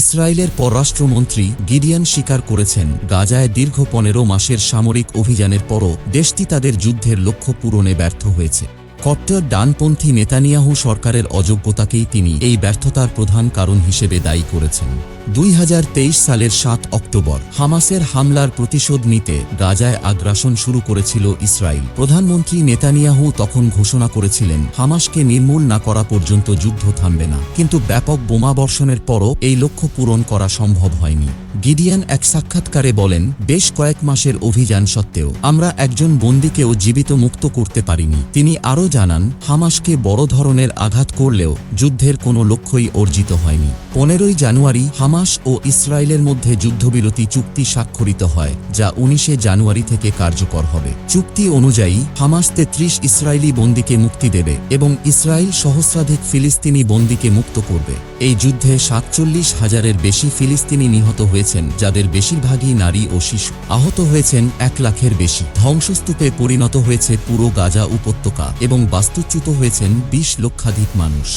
ইসরায়েলের পররাষ্ট্রমন্ত্রী গিডিয়ান স্বীকার করেছেন, গাজায় দীর্ঘ পনেরো মাসের সামরিক অভিযানের পরও দেশটি তাদের যুদ্ধের লক্ষ্য পূরণে ব্যর্থ হয়েছে। কট্টর ডানপন্থী নেতানিয়াহু সরকারের অযোগ্যতাকেই তিনি এই ব্যর্থতার প্রধান কারণ হিসেবে দায়ী করেছেন। দুই হাজার তেইশ সালের সাত অক্টোবর হামাসের হামলার প্রতিশোধ নিতে গাজায় আগ্রাসন শুরু করেছিল ইসরায়েল প্রধানমন্ত্রী নেতানিয়াহু তখন ঘোষণা করেছিলেন, হামাসকে নির্মূল না করা পর্যন্ত যুদ্ধ থামবে না। কিন্তু ব্যাপক বোমাবর্ষণের পরও এই লক্ষ্য পূরণ করা সম্ভব হয়নি। গিডিয়ান এক সাক্ষাৎকারে বলেন, বেশ কয়েক মাসের অভিযান সত্ত্বেও আমরা একজন বন্দীকেও জীবিত মুক্ত করতে পারিনি। তিনি আরও জানান, হামাসকে বড় ধরনের আঘাত করলেও যুদ্ধের কোনো লক্ষ্যই অর্জিত হয়নি। পনেরোই জানুয়ারি হামাস ও ইসরায়েলের মধ্যে যুদ্ধবিরতি চুক্তি স্বাক্ষরিত হয়, যা উনিশে জানুয়ারি থেকে কার্যকর হবে। চুক্তি অনুযায়ী, হামাস তেত্রিশ ইসরায়েলি বন্দীকে মুক্তি দেবে এবং ইসরায়েল সহস্রাধিক ফিলিস্তিনি বন্দীকে মুক্ত করবে। এই যুদ্ধে সাতচল্লিশ হাজারের বেশি ফিলিস্তিনি নিহত হয়েছেন, যাদের বেশিরভাগই নারী ও শিশু। আহত হয়েছেন এক লাখের বেশি। ধ্বংসস্তূপে পরিণত হয়েছে পুরো গাজা উপত্যকা এবং বাস্তুচ্যুত হয়েছেন বিশ লক্ষাধিক মানুষ।